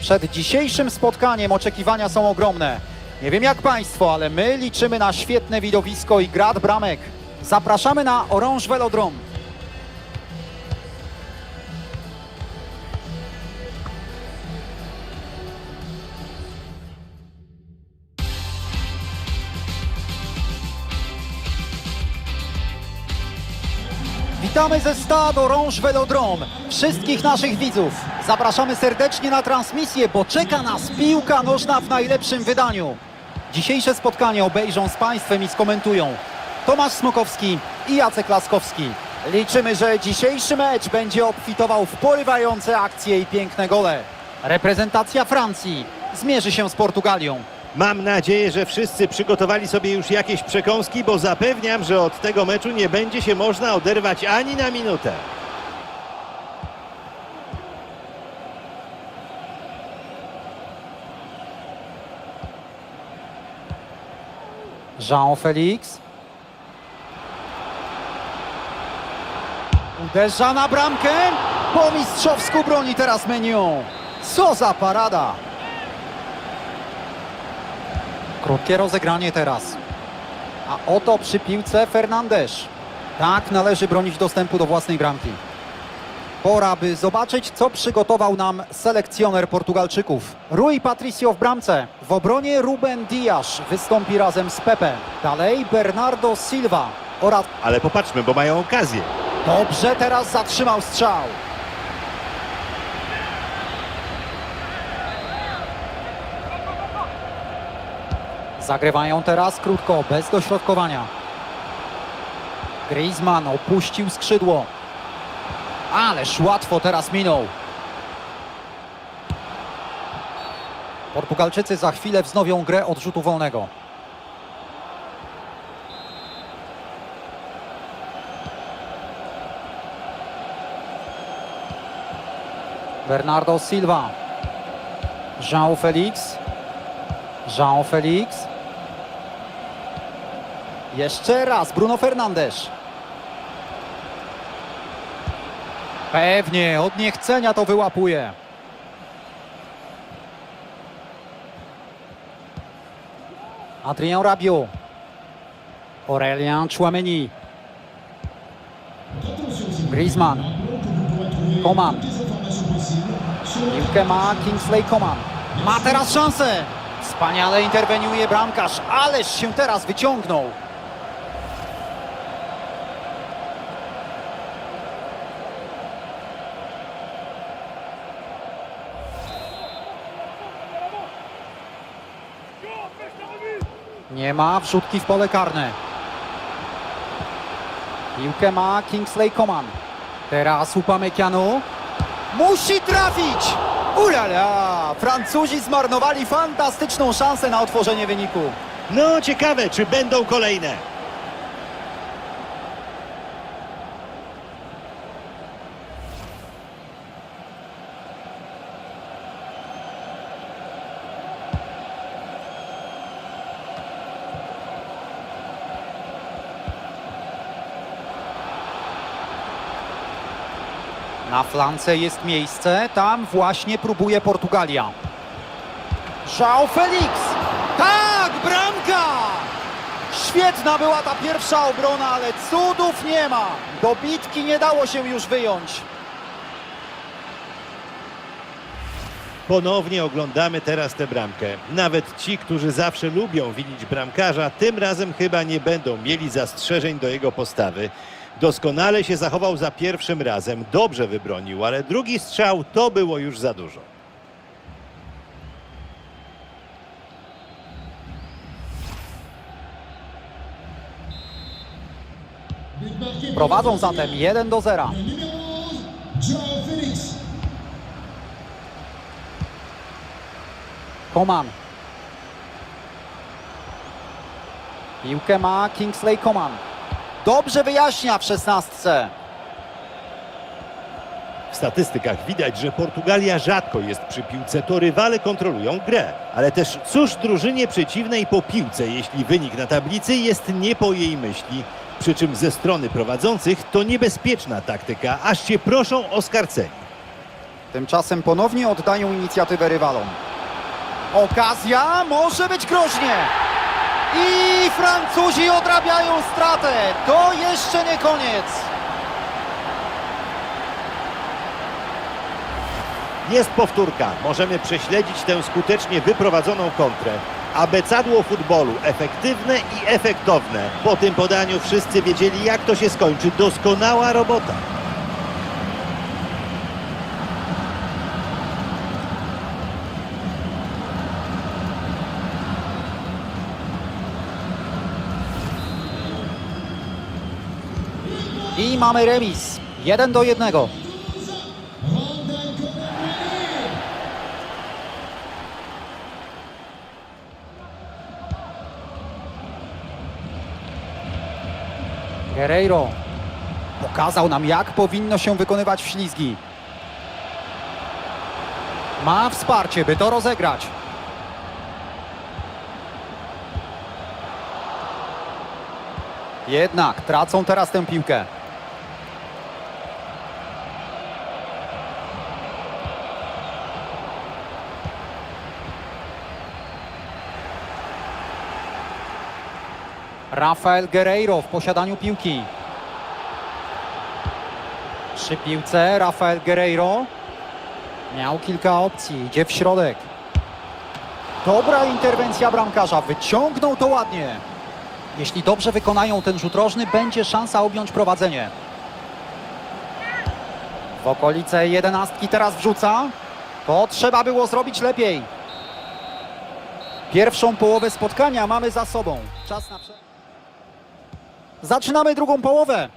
Przed dzisiejszym spotkaniem oczekiwania są ogromne. Nie wiem jak Państwo, ale my liczymy na świetne widowisko i grad bramek. Zapraszamy na Orange Velodrome. Witamy ze stadu Orange Velodrome. Wszystkich naszych widzów zapraszamy serdecznie na transmisję, bo czeka nas piłka nożna w najlepszym wydaniu. Dzisiejsze spotkanie obejrzą z Państwem i skomentują Tomasz Smokowski i Jacek Laskowski. Liczymy, że dzisiejszy mecz będzie obfitował w porywające akcje i piękne gole. Reprezentacja Francji zmierzy się z Portugalią. Mam nadzieję, że wszyscy przygotowali sobie już jakieś przekąski, bo zapewniam, że od tego meczu nie będzie się można oderwać ani na minutę. Jean Felix. Uderza na bramkę. Po mistrzowsku broni teraz Menion. Co za parada. Krótkie rozegranie teraz. A oto przy piłce Fernandes. Tak należy bronić dostępu do własnej bramki. Pora, by zobaczyć, co przygotował nam selekcjoner Portugalczyków. Rui Patricio w bramce. W obronie Ruben Dias wystąpi razem z Pepe. Dalej Bernardo Silva oraz... Ale popatrzmy, bo mają okazję. Dobrze teraz zatrzymał strzał. Zagrywają teraz krótko, bez dośrodkowania. Griezmann opuścił skrzydło. Ależ łatwo teraz minął. Portugalczycy za chwilę wznowią grę od rzutu wolnego. Bernardo Silva. João Felix. João Felix. Jeszcze raz Bruno Fernandes. Pewnie, od niechcenia to wyłapuje. Adrien Rabiot. Aurélien Chouameni. Griezmann. Coman. Piłkę ma Kingsley Coman. Ma teraz szansę. Wspaniale interweniuje bramkarz, ależ się teraz wyciągnął. Nie ma wrzutki w pole karne. Piłkę ma Kingsley Coman. Teraz Upamecano. Musi trafić! Ulala! Francuzi zmarnowali fantastyczną szansę na otworzenie wyniku. No, ciekawe, czy będą kolejne. Na flance jest miejsce, tam właśnie próbuje Portugalia. João Felix! Tak, bramka! Świetna była ta pierwsza obrona, ale cudów nie ma. Do bitki nie dało się już wyjąć. Ponownie oglądamy teraz tę bramkę. Nawet ci, którzy zawsze lubią winić bramkarza, tym razem chyba nie będą mieli zastrzeżeń do jego postawy. Doskonale się zachował za pierwszym razem, dobrze wybronił, ale drugi strzał to było już za dużo. Prowadzą zatem 1 do 0. João Felix. Coman. Piłkę ma Kingsley Coman. Dobrze wyjaśnia w szesnastce. W statystykach widać, że Portugalia rzadko jest przy piłce, to rywale kontrolują grę. Ale też cóż drużynie przeciwnej po piłce, jeśli wynik na tablicy jest nie po jej myśli. Przy czym ze strony prowadzących to niebezpieczna taktyka, aż się proszą o skarcenie. Tymczasem ponownie oddają inicjatywę rywalom. Okazja może być groźnie. I Francuzi odrabiają stratę. To jeszcze nie koniec. Jest powtórka. Możemy prześledzić tę skutecznie wyprowadzoną kontrę. Abecadło futbolu. Efektywne i efektowne. Po tym podaniu wszyscy wiedzieli, jak to się skończy. Doskonała robota. I mamy remis. 1 do 1. Guerreiro pokazał nam, jak powinno się wykonywać wślizgi. Ma wsparcie, by to rozegrać. Jednak tracą teraz tę piłkę. Rafael Guerreiro w posiadaniu piłki. Przy piłce Rafael Guerreiro. Miał kilka opcji, idzie w środek. Dobra interwencja bramkarza, wyciągnął to ładnie. Jeśli dobrze wykonają ten rzut rożny, będzie szansa objąć prowadzenie. W okolice jedenastki teraz wrzuca. To trzeba było zrobić lepiej. Pierwszą połowę spotkania mamy za sobą. Czas na prze... Zaczynamy drugą połowę.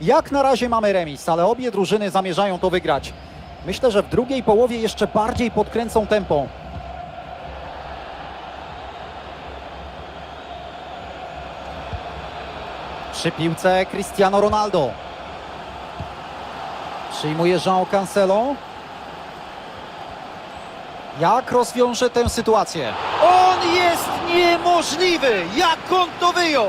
Jak na razie mamy remis, ale obie drużyny zamierzają to wygrać. Myślę, że w drugiej połowie jeszcze bardziej podkręcą tempo. Przy piłce Cristiano Ronaldo. Przyjmuje Jean Cancelo. Jak rozwiąże tę sytuację? On jest niemożliwy! Jak on to wyjął?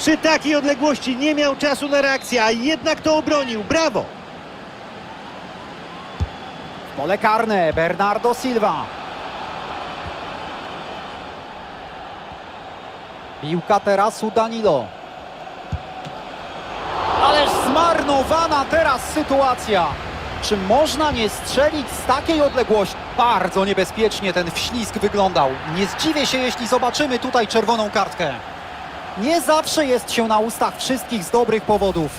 Przy takiej odległości nie miał czasu na reakcję, a jednak to obronił. Brawo! Pole karne, Bernardo Silva. Piłka teraz u Danilo. Ależ zmarnowana teraz sytuacja. Czy można nie strzelić z takiej odległości? Bardzo niebezpiecznie ten wślizg wyglądał. Nie zdziwię się, jeśli zobaczymy tutaj czerwoną kartkę. Nie zawsze jest się na ustach wszystkich z dobrych powodów.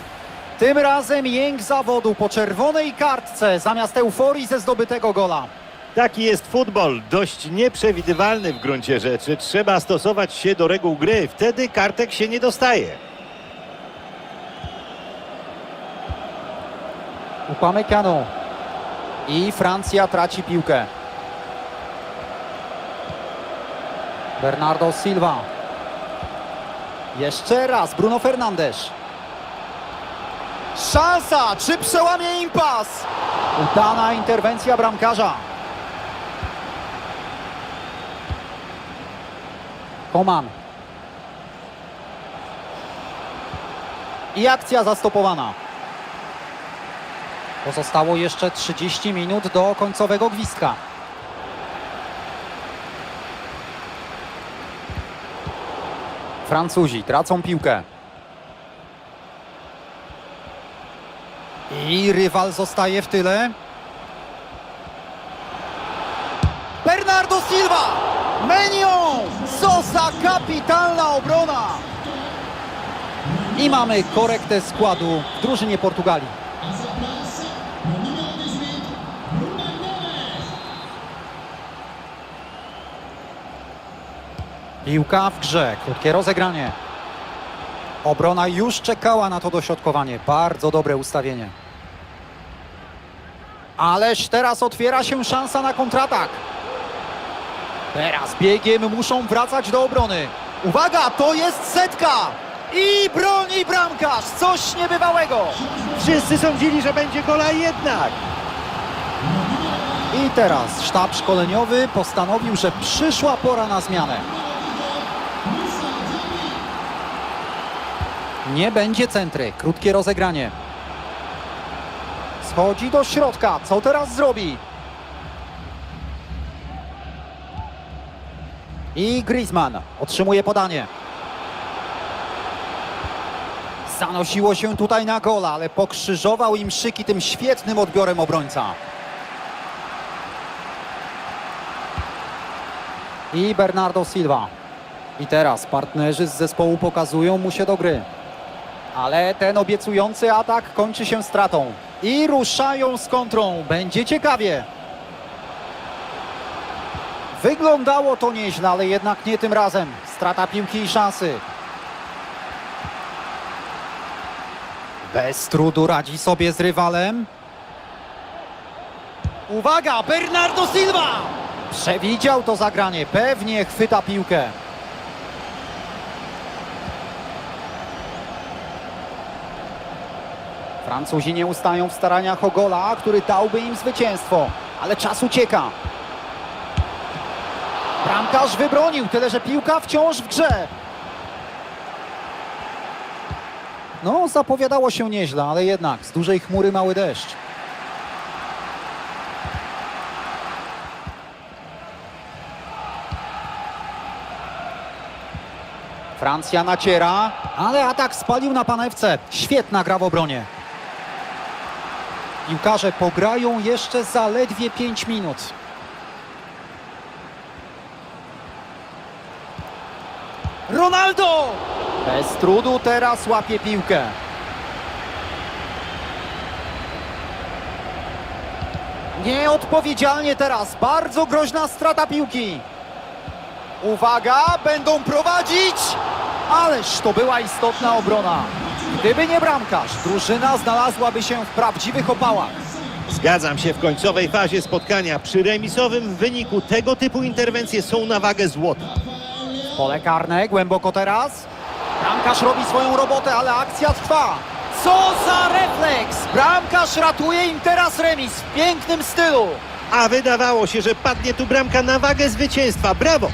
Tym razem jęk zawodu po czerwonej kartce zamiast euforii ze zdobytego gola. Taki jest futbol, dość nieprzewidywalny w gruncie rzeczy. Trzeba stosować się do reguł gry, wtedy kartek się nie dostaje. Upamecano. I Francja traci piłkę. Bernardo Silva. Jeszcze raz Bruno Fernandes. Szansa! Czy przełamie impas? Udana interwencja bramkarza. Koman. I akcja zastopowana. Pozostało jeszcze 30 minut do końcowego gwizdka. Francuzi tracą piłkę. I rywal zostaje w tyle. Bernardo Silva! Menion! Sosa, kapitalna obrona! I mamy korektę składu w drużynie Portugalii. A za plaça, no numéro 18, Ruben Neves. Piłka w grze, krótkie rozegranie. Obrona już czekała na to dośrodkowanie. Bardzo dobre ustawienie. Ależ teraz otwiera się szansa na kontratak. Teraz biegiem muszą wracać do obrony. Uwaga, to jest setka! I broni bramkarz! Coś niebywałego! Wszyscy sądzili, że będzie gola jednak. I teraz sztab szkoleniowy postanowił, że przyszła pora na zmianę. Nie będzie centry. Krótkie rozegranie. Schodzi do środka. Co teraz zrobi? I Griezmann otrzymuje podanie. Zanosiło się tutaj na gola, ale pokrzyżował im szyki tym świetnym odbiorem obrońca. I Bernardo Silva. I teraz partnerzy z zespołu pokazują mu się do gry. Ale ten obiecujący atak kończy się stratą. I ruszają z kontrą. Będzie ciekawie. Wyglądało to nieźle, ale jednak nie tym razem. Strata piłki i szansy. Bez trudu radzi sobie z rywalem. Uwaga, Bernardo Silva! Przewidział to zagranie, pewnie chwyta piłkę. Francuzi nie ustają w staraniach o gola, który dałby im zwycięstwo, ale czas ucieka. Bramkarz wybronił, tyle że piłka wciąż w grze. No, zapowiadało się nieźle, ale jednak z dużej chmury mały deszcz. Francja naciera, ale atak spalił na panewce. Świetna gra w obronie. Piłkarze pograją jeszcze zaledwie 5 minut. Ronaldo! Bez trudu teraz łapie piłkę. Nieodpowiedzialnie teraz. Bardzo groźna strata piłki. Uwaga, będą prowadzić! Ależ to była istotna obrona. Gdyby nie bramkarz, drużyna znalazłaby się w prawdziwych opałach. Zgadzam się w końcowej fazie spotkania. Przy remisowym wyniku tego typu interwencje są na wagę złota. Pole karne, głęboko teraz. Bramkarz robi swoją robotę, ale akcja trwa. Co za refleks! Bramkarz ratuje im teraz remis w pięknym stylu. A wydawało się, że padnie tu bramka na wagę zwycięstwa. Brawo!